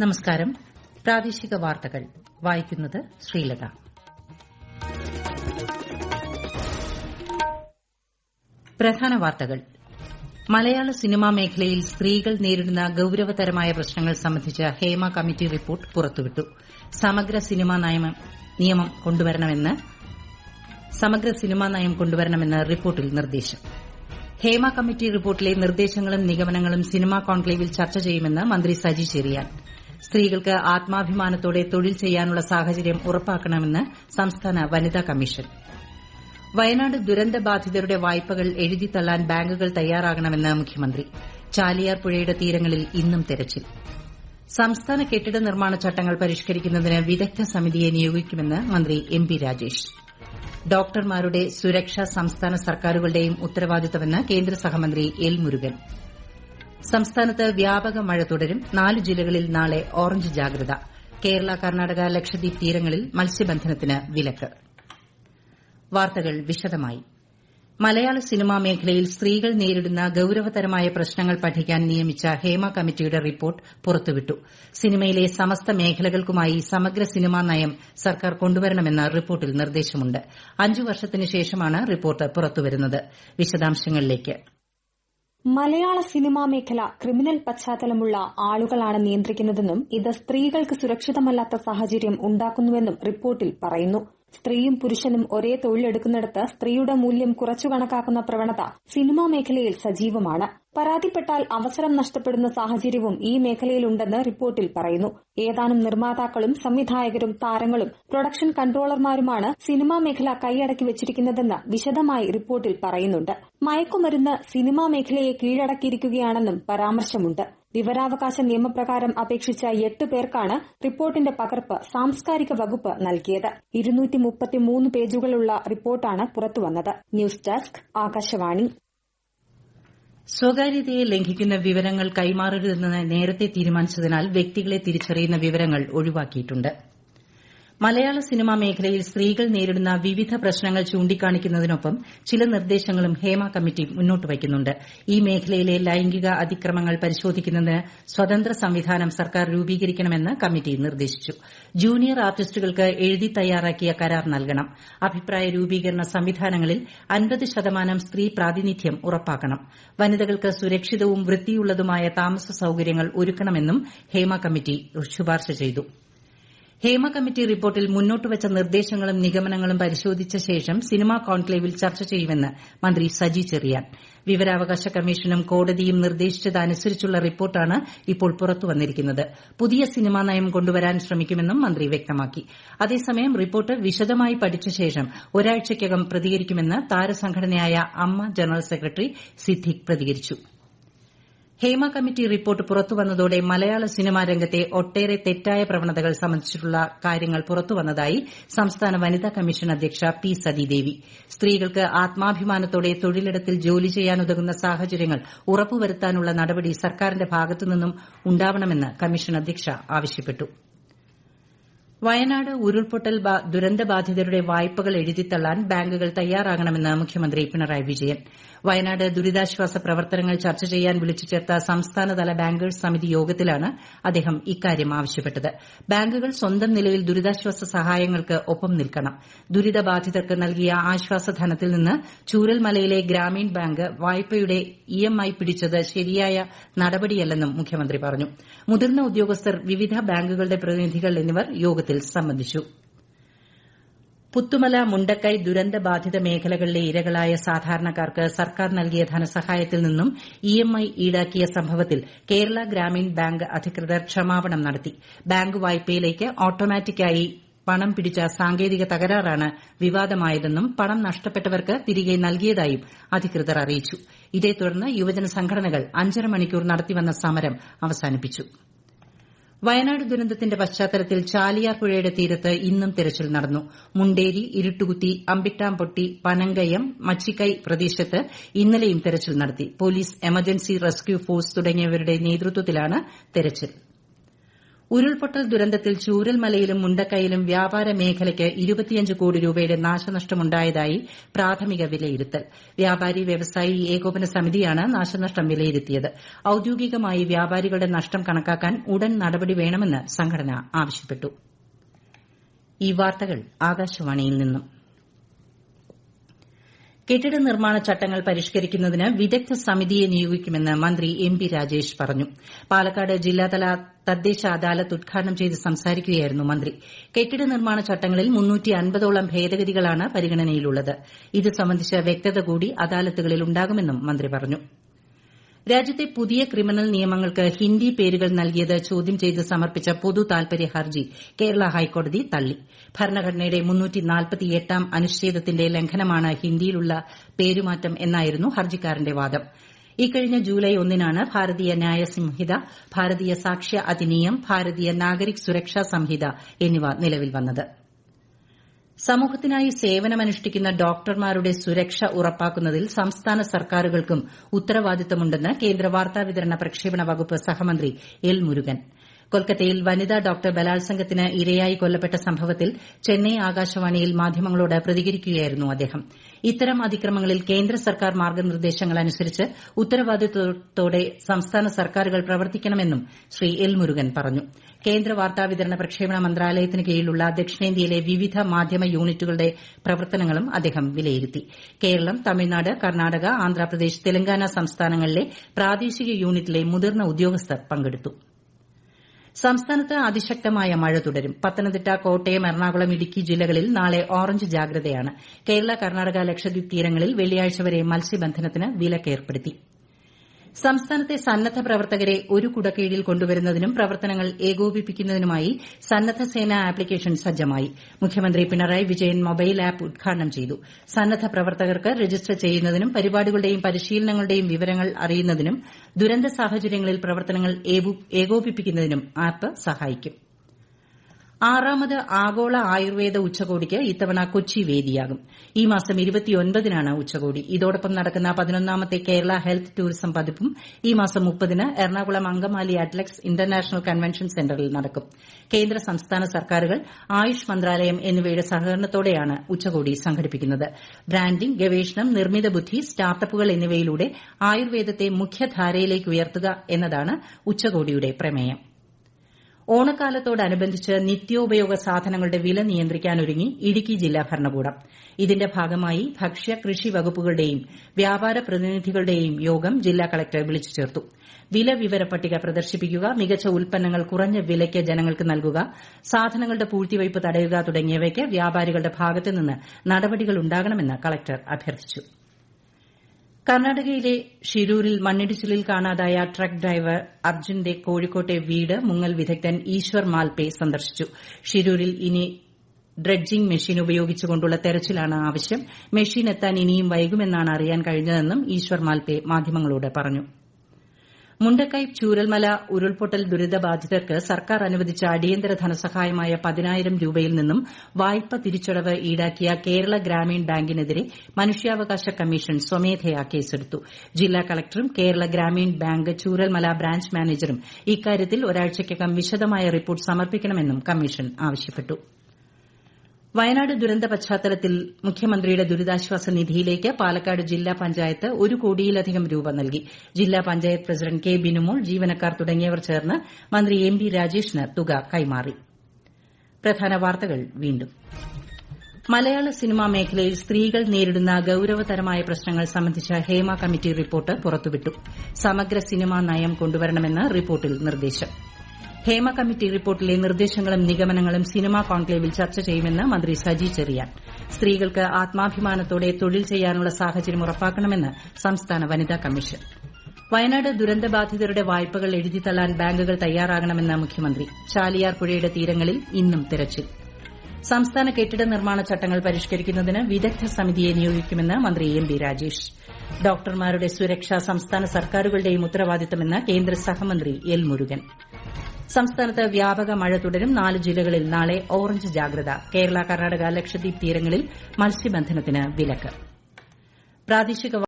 നമസ്കാരം. പ്രാദേശിക വാർത്തകൾ. വായിക്കുന്നത് ശ്രീലത. പ്രധാന വാർത്തകൾ. മലയാള സിനിമാ മേഖലയിൽ സ്ത്രീകൾ നേരിടുന്ന ഗൌരവതരമായ പ്രശ്നങ്ങൾ സംബന്ധിച്ച ഹേമ കമ്മിറ്റി റിപ്പോർട്ട് പുറത്തുവിട്ടു. സമഗ്ര സിനിമാ നിയമം കൊണ്ടുവരണമെന്ന് സമഗ്ര സിനിമാ നയം കൊണ്ടുവരണമെന്ന് റിപ്പോർട്ടിൽ നിർദ്ദേശം. ഹേമ കമ്മിറ്റി റിപ്പോർട്ടിലെ നിർദ്ദേശങ്ങളും നിഗമനങ്ങളും സിനിമാ കോൺക്ലേവിൽ ചർച്ച ചെയ്യുമെന്ന് മന്ത്രി സജി ചെറിയാൻ. സ്ത്രീകൾക്ക് ആത്മാഭിമാനത്തോടെ തൊഴിൽ ചെയ്യാനുള്ള സാഹചര്യം ഉറപ്പാക്കണമെന്ന് സംസ്ഥാന വനിതാ കമ്മീഷൻ. വയനാട് ദുരന്ത ബാധിതരുടെ വായ്പകൾ എഴുതിത്തള്ളാൻ ബാങ്കുകൾ തയ്യാറാകണമെന്ന് മുഖ്യമന്ത്രി. ചാലിയാർ പുഴയുടെ തീരങ്ങളിൽ ഇന്നും തെരച്ചിൽ. സംസ്ഥാന കെട്ടിട നിർമ്മാണ ചട്ടങ്ങൾ പരിഷ്കരിക്കുന്നതിന് വിദഗ്ധ സമിതിയെ നിയോഗിക്കുമെന്ന് മന്ത്രി എം പി രാജേഷ്. ഡോക്ടർമാരുടെ സുരക്ഷ സംസ്ഥാന സർക്കാരുകളുടെയും ഉത്തരവാദിത്തമെന്ന് കേന്ദ്ര സഹമന്ത്രി എൽ മുരുകൻ. സംസ്ഥാനത്ത് വ്യാപക മഴ തുടരും. നാല് ജില്ലകളിൽ നാളെ ഓറഞ്ച് ജാഗ്രത. കേരള കർണാടക ലക്ഷദ്വീപ് തീരങ്ങളിൽ മത്സ്യബന്ധനത്തിന് വിലക്ക്. വാർത്തകൾ വിശദമായി. മലയാള സിനിമാ മേഖലയിൽ സ്ത്രീകൾ നേരിടുന്ന ഗൌരവതരമായ പ്രശ്നങ്ങൾ പഠിക്കാൻ നിയമിച്ച ഹേമ കമ്മിറ്റിയുടെ റിപ്പോർട്ട് പുറത്തുവിട്ടു. സിനിമയിലെ സമസ്ത മേഖലകൾക്കുമായി സമഗ്ര സിനിമാ നയം സർക്കാർ കൊണ്ടുവരണമെന്ന റിപ്പോർട്ടിൽ നിർദ്ദേശമുണ്ട്. അഞ്ചു വർഷത്തിനു ശേഷമാണ് റിപ്പോർട്ട് പുറത്തുവരുന്നത്. വിശദാംശങ്ങളിലേക്ക്. മലയാള സിനിമാ മേഖല ക്രിമിനൽ പശ്ചാത്തലമുള്ള ആളുകളാണ് നിയന്ത്രിക്കുന്നതെന്നും ഇത് സ്ത്രീകൾക്ക് സുരക്ഷിതമല്ലാത്ത സാഹചര്യം ഉണ്ടാക്കുന്നുവെന്നും റിപ്പോർട്ടിൽ പറയുന്നു സ്ത്രീയും പുരുഷനും ഒരേ തൊഴിലെടുക്കുന്നിടത്ത് സ്ത്രീയുടെ മൂല്യം കുറച്ചു കണക്കാക്കുന്ന പ്രവണത സിനിമാ മേഖലയിൽ സജീവമാണ്. പരാതിപ്പെട്ടാൽ അവസരം നഷ്ടപ്പെടുന്ന സാഹചര്യവും ഈ മേഖലയിലുണ്ടെന്ന് റിപ്പോർട്ടിൽ പറയുന്നു. ഏതാനും നിർമ്മാതാക്കളും സംവിധായകരും താരങ്ങളും പ്രൊഡക്ഷൻ കൺട്രോളർമാരുമാണ് സിനിമാ മേഖല കൈയടക്കി വെച്ചിരിക്കുന്നതെന്ന് വിശദമായി റിപ്പോർട്ടിൽ പറയുന്നുണ്ട്. മയക്കുമരുന്ന് സിനിമാ മേഖലയെ കീഴടക്കിയിരിക്കുകയാണെന്നും പരാമർശമുണ്ട്. വിവരാവകാശ നിയമപ്രകാരം അപേക്ഷിച്ച എട്ട് പേർക്കാണ് റിപ്പോർട്ടിന്റെ പകർപ്പ് സാംസ്കാരിക വകുപ്പ് നൽകിയത്. പേജുകളുള്ള റിപ്പോർട്ടാണ് പുറത്തുവന്നത്. News desk Akashvani. സ്വകാര്യതയെ ലംഘിക്കുന്ന വിവരങ്ങൾ കൈമാറരുതെന്ന് നേരത്തെ തീരുമാനിച്ചതിനാൽ വ്യക്തികളെ തിരിച്ചറിയുന്ന വിവരങ്ങൾ ഒഴിവാക്കിയിട്ടുണ്ട്. മലയാള സിനിമാ മേഖലയിൽ സ്ത്രീകൾ നേരിടുന്ന വിവിധ പ്രശ്നങ്ങൾ ചൂണ്ടിക്കാണിക്കുന്നതിനൊപ്പം ചില നിർദ്ദേശങ്ങളും ഹേമ കമ്മിറ്റി മുന്നോട്ട് വയ്ക്കുന്നുണ്ട്. ഈ മേഖലയിലെ ലൈംഗിക അതിക്രമങ്ങൾ പരിശോധിക്കുന്നതിന് സ്വതന്ത്ര സംവിധാനം സർക്കാർ രൂപീകരിക്കണമെന്ന് കമ്മിറ്റി നിർദ്ദേശിച്ചു. ജൂനിയർ ആർട്ടിസ്റ്റുകൾക്ക് എഴുതി തയ്യാറാക്കിയ കരാർ നൽകണം. അഭിപ്രായ രൂപീകരണ സംവിധാനങ്ങളിൽ അൻപത് ശതമാനം സ്ത്രീ പ്രാതിനിധ്യം ഉറപ്പാക്കണം. വനിതകൾക്ക് സുരക്ഷിതവും വൃത്തിയുള്ളതുമായ താമസ സൌകര്യങ്ങൾ ഒരുക്കണമെന്നും ഹേമ കമ്മിറ്റി ശുപാർശ ചെയ്തു. ഹേമ കമ്മിറ്റി റിപ്പോർട്ടിൽ മുന്നോട്ടുവച്ച നിർദ്ദേശങ്ങളും നിഗമനങ്ങളും പരിശോധിച്ച ശേഷം സിനിമാ കോൺക്ലേവിൽ ചർച്ച ചെയ്യുമെന്ന് മന്ത്രി സജി ചെറിയാൻ. വിവരാവകാശ കമ്മീഷനും കോടതിയും നിർദ്ദേശിച്ചതനുസരിച്ചുള്ള റിപ്പോർട്ടാണ് ഇപ്പോൾ പുറത്തുവന്നിരിക്കുന്നത് പുതിയ സിനിമാ നയം കൊണ്ടുവരാൻ ശ്രമിക്കുമെന്നും മന്ത്രി വ്യക്തമാക്കി. അതേസമയം റിപ്പോർട്ട് വിശദമായി പഠിച്ച ശേഷം ഒരാഴ്ചയ്ക്കകം പ്രതികരിക്കുമെന്ന് താരസംഘടനയായ അമ്മ ജനറൽ സെക്രട്ടറി സിദ്ദിഖ് പ്രതികരിച്ചു. ഹേമ കമ്മിറ്റി റിപ്പോർട്ട് പുറത്തുവന്നതോടെ മലയാള സിനിമാ രംഗത്തെ ഒട്ടേറെ തെറ്റായ പ്രവണതകൾ സംബന്ധിച്ചിട്ടുള്ള കാര്യങ്ങൾ പുറത്തുവന്നതായി സംസ്ഥാന വനിതാ കമ്മീഷൻ അധ്യക്ഷ പി സതീദേവി. സ്ത്രീകൾക്ക് ആത്മാഭിമാനത്തോടെ തൊഴിലിടത്തിൽ ജോലി ചെയ്യാനുതകുന്ന സാഹചര്യങ്ങൾ ഉറപ്പുവരുത്താനുള്ള നടപടി സർക്കാരിന്റെ ഭാഗത്തുനിന്നും ഉണ്ടാവണമെന്ന് കമ്മീഷൻ അധ്യക്ഷ ആവശ്യപ്പെട്ടു. വയനാട് ഉരുൾപൊട്ടൽ ദുരന്തബാധിതരുടെ വായ്പകൾ എഴുതിത്തള്ളാൻ ബാങ്കുകൾ തയ്യാറാകണമെന്ന് മുഖ്യമന്ത്രി പിണറായി വിജയൻ. വയനാട് ദുരിതാശ്വാസ പ്രവർത്തനങ്ങൾ ചർച്ച ചെയ്യാൻ വിളിച്ചു ചേർത്ത സംസ്ഥാനതല ബാങ്കേഴ്സ് സമിതി യോഗത്തിലാണ് അദ്ദേഹം ഇക്കാര്യം ആവശ്യപ്പെട്ടത്. ബാങ്കുകൾ സ്വന്തം നിലയിൽ ദുരിതാശ്വാസ സഹായങ്ങൾക്ക് ഒപ്പം നിൽക്കണം. ദുരിതബാധിതർക്ക് നൽകിയ ആശ്വാസധനത്തിൽ നിന്ന് ചൂരൽമലയിലെ ഗ്രാമീൺ ബാങ്ക് വായ്പയുടെ ഇഎംഐ പിടിച്ചത് ശരിയായ നടപടിയല്ലെന്നും മുഖ്യമന്ത്രി പറഞ്ഞു. മുതിർന്ന ഉദ്യോഗസ്ഥർ വിവിധ ബാങ്കുകളുടെ പ്രതിനിധികൾ എന്നിവർ യോഗത്തിൽ സംബന്ധിച്ചു പുത്തുമല മുണ്ടക്കൈ ദുരന്തബാധിത മേഖലകളിലെ ഇരകളായ സാധാരണക്കാർക്ക് സർക്കാർ നൽകിയ ധനസഹായത്തിൽ നിന്നും ഇഎംഐ ഈടാക്കിയ സംഭവത്തിൽ കേരള ഗ്രാമീൺ ബാങ്ക് അധികൃതർ ക്ഷമാപണം നടത്തി. ബാങ്ക് വായ്പയിലേക്ക് ഓട്ടോമാറ്റിക്കായി പണം പിടിച്ച സാങ്കേതിക തകരാറാണ് വിവാദമായതെന്നും പണം നഷ്ടപ്പെട്ടവർക്ക് തിരികെ നൽകിയതായും അധികൃതർ അറിയിച്ചു. ഇതേ തുടർന്ന് യുവജന സംഘടനകൾ അഞ്ചര മണിക്കൂർ നടത്തിവന്ന സമരം അവസാനിപ്പിച്ചു. വയനാട് ദുരന്തത്തിന്റെ പശ്ചാത്തലത്തിൽ ചാലിയാർ പുഴയുടെ തീരത്ത് ഇന്നും തിരച്ചിൽ നടന്നു. മുണ്ടേരി ഇരുട്ടുകുത്തി അമ്പിട്ടാംപൊട്ടി പനങ്കയം മച്ചിക്കൈ പ്രദേശത്ത് ഇന്നലെയും തെരച്ചിൽ നടത്തി. പോലീസ് എമർജൻസി റെസ്ക്യൂ ഫോഴ്സ് തുടങ്ങിയവരുടെ നേതൃത്വത്തിലാണ് തെരച്ചിൽ. ഉരുൾപൊട്ടൽ ദുരന്തത്തിൽ ചൂരൽമലയിലും മുണ്ടക്കയിലും വ്യാപാര മേഖലയ്ക്ക് ഇരുപത്തിയഞ്ച് കോടി രൂപയുടെ നാശനഷ്ടമുണ്ടായതായി പ്രാഥമിക വിലയിരുത്തൽ. വ്യാപാരി വ്യവസായി ഏകോപന സമിതിയാണ് നാശനഷ്ടം വിലയിരുത്തിയത്. ഔദ്യോഗികമായി വ്യാപാരികളുടെ നഷ്ടം കണക്കാക്കാൻ ഉടൻ നടപടി വേണമെന്ന് സംഘടന ആവശ്യപ്പെട്ടു ഈ വാർത്തകൾ ആകാശവാണിയിൽ നിന്നും കെട്ടിട നിർമ്മാണ ചട്ടങ്ങൾ പരിഷ്കരിക്കുന്നതിന് വിദഗ്ധ സമിതിയെ നിയോഗിക്കുമെന്ന് മന്ത്രി എം പി രാജേഷ് പറഞ്ഞു. പാലക്കാട് ജില്ലാതല തദ്ദേശ അദാലത്ത് ഉദ്ഘാടനം ചെയ്ത് സംസാരിക്കുകയായിരുന്നു മന്ത്രി. കെട്ടിട നിർമ്മാണ ചട്ടങ്ങളിൽ ഓളം ഭേദഗതികളാണ് പരിഗണനയിലുള്ളത്. ഇത് സംബന്ധിച്ച വ്യക്തത കൂടി അദാലത്തുകളിൽ ഉണ്ടാകുമെന്നും മന്ത്രി പറഞ്ഞു. രാജ്യത്തെ പുതിയ ക്രിമിനൽ നിയമങ്ങൾക്ക് ഹിന്ദി പേരുകൾ നൽകിയത് ചോദ്യം ചെയ്ത് സമർപ്പിച്ച പൊതു താൽപര്യ ഹർജി കേരള ഹൈക്കോടതി തള്ളി. ഭരണഘടനയുടെ ാം അനുച്ഛേദത്തിന്റെ ലംഘനമാണ് ഹിന്ദിയിലുള്ള പേരുമാറ്റം എന്നായിരുന്നു ഹർജിക്കാരന്റെ വാദം. ഇക്കഴിഞ്ഞ ജൂലൈ ഒന്നിനാണ് ഭാരതീയ ന്യായ സംഹിത ഭാരതീയ സാക്ഷ്യ അധിനിയം ഭാരതീയ നാഗരിക് സുരക്ഷാ സംഹിത എന്നിവ നിലവിൽ വന്നത്. സമൂഹത്തിനായി സേവനമനുഷ്ഠിക്കുന്ന ഡോക്ടർമാരുടെ സുരക്ഷ ഉറപ്പാക്കുന്നതിൽ സംസ്ഥാന സർക്കാരുകൾക്കും ഉത്തരവാദിത്തമുണ്ടെന്ന് കേന്ദ്ര വാർത്താവിതരണ പ്രക്ഷേപണ വകുപ്പ് സഹമന്ത്രി എൽ മുരുകൻ. കൊൽക്കത്തയിൽ വനിതാ ഡോക്ടർ ബലാത്സംഗത്തിന് ഇരയായി കൊല്ലപ്പെട്ട സംഭവത്തിൽ ചെന്നൈ ആകാശവാണിയിൽ മാധ്യമങ്ങളോട് പ്രതികരിക്കുകയായിരുന്നു അദ്ദേഹം. ഇത്തരം അതിക്രമങ്ങളിൽ കേന്ദ്ര സർക്കാർ മാർഗനിർദ്ദേശങ്ങൾ അനുസരിച്ച് ഉത്തരവാദിത്വത്തോടെ സംസ്ഥാന സർക്കാരുകൾ പ്രവർത്തിക്കണമെന്നും ശ്രീ എൽ മുരുകൻ പറഞ്ഞു. കേന്ദ്ര വാർത്താവിതരണ പ്രക്ഷേപണ മന്ത്രാലയത്തിന് കീഴിലുള്ള ദക്ഷിണേന്ത്യയിലെ വിവിധ മാധ്യമ യൂണിറ്റുകളുടെ പ്രവർത്തനങ്ങളും അദ്ദേഹം വിലയിരുത്തി. കേരളം തമിഴ്നാട് കർണാടക ആന്ധ്രാപ്രദേശ് തെലങ്കാന സംസ്ഥാനങ്ങളിലെ പ്രാദേശിക യൂണിറ്റിലെ മുതിർന്ന ഉദ്യോഗസ്ഥർ പങ്കെടുത്തു. സംസ്ഥാനത്ത് അതിശക്തമായ മഴ തുടരും. പത്തനംതിട്ട കോട്ടയം എറണാകുളം ഇടുക്കി ജില്ലകളിൽ നാളെ ഓറഞ്ച് ജാഗ്രതയാണ്. കേരള കർണാടക ലക്ഷദ്വീപ് തീരങ്ങളിൽ വെള്ളിയാഴ്ച വരെ മത്സ്യബന്ധനത്തിന് വിലക്കേർപ്പെടുത്തി സംസ്ഥാനത്തെ സന്നദ്ധ പ്രവർത്തകരെ ഒരു കുടക്കീഴിൽ കൊണ്ടുവരുന്നതിനും പ്രവർത്തനങ്ങൾ ഏകോപിപ്പിക്കുന്നതിനുമായി സന്നദ്ധ സേന ആപ്ലിക്കേഷൻ സജ്ജമായി. മുഖ്യമന്ത്രി പിണറായി വിജയൻ മൊബൈൽ ആപ്പ് ഉദ്ഘാടനം ചെയ്തു. സന്നദ്ധ പ്രവർത്തകർക്ക് രജിസ്റ്റർ ചെയ്യുന്നതിനും പരിപാടികളുടെയും പരിശീലനങ്ങളുടെയും വിവരങ്ങൾ അറിയുന്നതിനും ദുരന്ത സാഹചര്യങ്ങളിൽ പ്രവർത്തനങ്ങൾ ഏകോപിപ്പിക്കുന്നതിനും ആപ്പ് സഹായിക്കും. ആറാമത് ആഗോള ആയുർവേദ ഉച്ചകോടിക്ക് ഇത്തവണ കൊച്ചി വേദിയാകും. ഈ മാസം ഇരുപത്തിയൊൻപതിനാണ് ഉച്ചകോടി. ഇതോടൊപ്പം നടക്കുന്ന പതിനൊന്നാമത്തെ കേരള ഹെൽത്ത് ടൂറിസം പതിപ്പും ഈ മാസം മുപ്പതിന് എറണാകുളം അങ്കമാലി അറ്റ്ലക്സ് ഇന്റർനാഷണൽ കൺവെൻഷൻ സെന്ററിൽ നടക്കും. കേന്ദ്ര സംസ്ഥാന സർക്കാരുകൾ ആയുഷ് മന്ത്രാലയം എന്നിവയുടെ സഹകരണത്തോടെയാണ് ഉച്ചകോടി സംഘടിപ്പിക്കുന്നത്. ബ്രാൻഡിംഗ് ഗവേഷണം നിർമ്മിത ബുദ്ധി സ്റ്റാർട്ടപ്പുകൾ എന്നിവയിലൂടെ ആയുർവേദത്തെ മുഖ്യധാരയിലേക്ക് ഉയർത്തുക എന്നതാണ് ഉച്ചകോടിയുടെ പ്രമേയം. ഓണക്കാലത്തോടനുബന്ധിച്ച് നിത്യോപയോഗ സാധനങ്ങളുടെ വില നിയന്ത്രിക്കാനൊരുങ്ങി ഇടുക്കി ജില്ലാ ഭരണകൂടം. ഇതിന്റെ ഭാഗമായി ഭക്ഷ്യ കൃഷി വകുപ്പുകളുടെയും വ്യാപാര പ്രതിനിധികളുടെയും യോഗം ജില്ലാ കളക്ടർ വിളിച്ചു ചേർത്തു. വില വിവര പട്ടിക പ്രദർശിപ്പിക്കുക മികച്ച ഉൽപ്പന്നങ്ങൾ കുറഞ്ഞ വിലയ്ക്ക് ജനങ്ങൾക്ക് നൽകുക സാധനങ്ങളുടെ പൂഴ്ത്തിവയ്പ് തടയുക തുടങ്ങിയവയ്ക്ക് വ്യാപാരികളുടെ ഭാഗത്തുനിന്ന് നടപടികൾ ഉണ്ടാകണമെന്ന് കളക്ടർ അഭ്യർത്ഥിച്ചു. കർണാടകയിലെ ഷിരൂരിൽ മണ്ണിടിച്ചിലിൽ കാണാതായ ട്രക്ക് ഡ്രൈവർ അർജുന്റെ കോഴിക്കോട്ടെ വീട് മുങ്ങൽ വിദഗ്ധൻ ഈശ്വർ മാൽപെ സന്ദർശിച്ചു. ഷിരൂരിൽ ഇനി ഡ്രഡ്ജിംഗ് മെഷീൻ ഉപയോഗിച്ചുകൊണ്ടുള്ള തെരച്ചിലാണ് ആവശ്യം. മെഷീൻ എത്താൻ ഇനിയും വൈകുമെന്നാണ് അറിയാൻ കഴിഞ്ഞതെന്നും ഈശ്വർ മാൽപെ മാധ്യമങ്ങളോട് പറഞ്ഞു. മുണ്ടക്കൈ ചൂരൽമല ഉരുൾപൊട്ടൽ ദുരിതബാധിതർക്ക് സർക്കാർ അനുവദിച്ച അടിയന്തര ധനസഹായമായ പതിനായിരം രൂപയിൽ നിന്നും വായ്പ തിരിച്ചടവ് ഈടാക്കിയ കേരള ഗ്രാമീൺ ബാങ്കിനെതിരെ മനുഷ്യാവകാശ കമ്മീഷൻ സ്വമേധയാ കേസെടുത്തു. ജില്ലാ കളക്ടറും കേരള ഗ്രാമീൺ ബാങ്ക് ചൂരൽമല ബ്രാഞ്ച് മാനേജറും ഇക്കാര്യത്തിൽ ഒരാഴ്ചയ്ക്കകം വിശദമായ റിപ്പോർട്ട് സമർപ്പിക്കണമെന്നും കമ്മീഷൻ ആവശ്യപ്പെട്ടു. വയനാട് ദുരന്ത പശ്ചാത്തലത്തിൽ മുഖ്യമന്ത്രിയുടെ ദുരിതാശ്വാസ നിധിയിലേക്ക് പാലക്കാട് ജില്ലാ പഞ്ചായത്ത് ഒരു കോടിയിലധികം രൂപ നൽകി. ജില്ലാ പഞ്ചായത്ത് പ്രസിഡന്റ് കെ ബിനുമോൾ ജീവനക്കാർ തുടങ്ങിയവർ ചേർന്ന് മന്ത്രി എം ബി രാജേഷിന് തുക കൈമാറി. മലയാള സിനിമാ മേഖലയിൽ സ്ത്രീകൾ നേരിടുന്ന ഗൌരവതരമായ പ്രശ്നങ്ങൾ സംബന്ധിച്ച ഹേമ കമ്മിറ്റി റിപ്പോർട്ട് പുറത്തുവിട്ടു. സമഗ്ര സിനിമാ നയം കൊണ്ടുവരണമെന്ന് റിപ്പോർട്ടിൽ നിർദ്ദേശം. ഹേമ കമ്മിറ്റി റിപ്പോർട്ടിലെ നിർദ്ദേശങ്ങളും നിഗമനങ്ങളും സിനിമാ കോൺക്ലേവിൽ ചർച്ച ചെയ്യുമെന്ന് മന്ത്രി സജി ചെറിയാൻ. സ്ത്രീകൾക്ക് ആത്മാഭിമാനത്തോടെ തൊഴിൽ ചെയ്യാനുള്ള സാഹചര്യം ഉറപ്പാക്കണമെന്ന് സംസ്ഥാന വനിതാ കമ്മീഷൻ. വയനാട് ദുരന്തബാധിതരുടെ വായ്പകൾ എഴുതിത്തള്ളാൻ ബാങ്കുകൾ തയ്യാറാകണമെന്ന് മുഖ്യമന്ത്രി. ചാലിയാർ പുഴയുടെ തീരങ്ങളിൽ ഇന്നും തിരച്ചിൽ. സംസ്ഥാന കെട്ടിട നിർമ്മാണ ചട്ടങ്ങൾ പരിഷ്കരിക്കുന്നതിന് വിദഗ്ധ സമിതിയെ നിയോഗിക്കുമെന്ന് മന്ത്രി എം ബി രാജേഷ്. ഡോക്ടർമാരുടെ സുരക്ഷ സംസ്ഥാന സർക്കാരുകളുടെയും ഉത്തരവാദിത്തമെന്ന് കേന്ദ്ര സഹമന്ത്രി എൽ മുരുകൻ. സംസ്ഥാനത്ത് വ്യാപക മഴ തുടരും. നാല് ജില്ലകളിൽ നാളെ ഓറഞ്ച് ജാഗ്രത. കേരള കർണാടക ലക്ഷദ്വീപ് തീരങ്ങളിൽ മത്സ്യബന്ധനത്തിന് വിലക്ക്.